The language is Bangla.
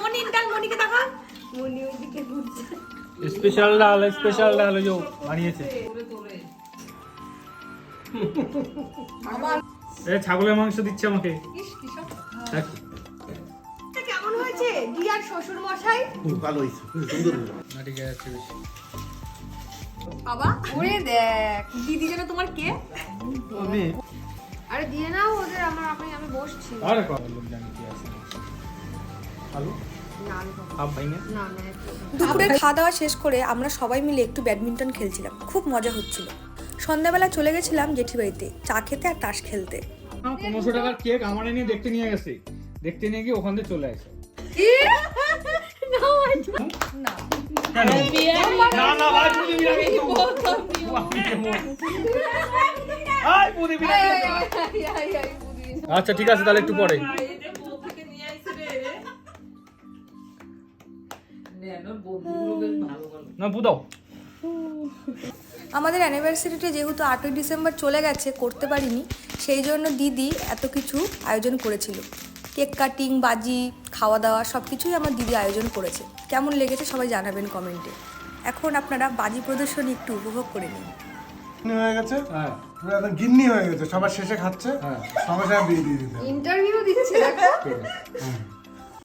মনির ডাল মনিকে দেখা? মনি ওইদিকে ঘুরছে। স্পেশাল ডাল স্পেশাল ডাল ওই বানিয়েছে। এ ছাগলের মাংস দিচ্ছে আমাকে। কেমন হয়েছে? দিয়ার শ্বশুর মশাই খুব ভালো হয়েছে সুন্দর না ঠিক আছে বাবা ওরে দেখ দিদি যেন তোমার কে? আরে দিয়ে নাও ওদের আমার আমি আমি বসছি। আর কত লোক জানি কি আছে। আলু? না আমি খাব হাফ ভাইঙে না না। একটু দুপুরে খাওয়া দাওয়া শেষ করে আমরা সবাই মিলে একটু ব্যাডমিন্টন খেলছিলাম। খুব মজা হচ্ছিল। সন্ধ্যাবেলা চলে গেছিলাম জেঠি বাড়িতে চা খেতে আর তাস খেলতে। পনেরোশো টাকার কেক আমার নিয়ে দেখতে নিয়ে গেছে। দেখতে নিয়ে গিয়ে ওখান থেকে চলে আসে। আচ্ছা ঠিক আছে তাহলে একটু পরে। না বুদাও আমাদের অ্যানিভার্সারিটা যেহেতু আটই ডিসেম্বর চলে গেছে করতে পারিনি সেই জন্য দিদি এত কিছু আয়োজন করেছিল। কেক কাটিং বাজি খাওয়া দাওয়া সব কিছুই আমার দিদি আয়োজন করেছে। কেমন লেগেছে সবাই জানাবেন কমেন্টে। এখন আপনারা বাজি প্রদর্শনী একটু উপভোগ করে নিন। হয়ে গেছে? হ্যাঁ। একদম গিন্নি হয়ে গেছে। সবার শেষে খাচ্ছে। হ্যাঁ। দিয়ে দিতে ইন্টারভিউ দিচ্ছে দেখো। ঠিক আছে।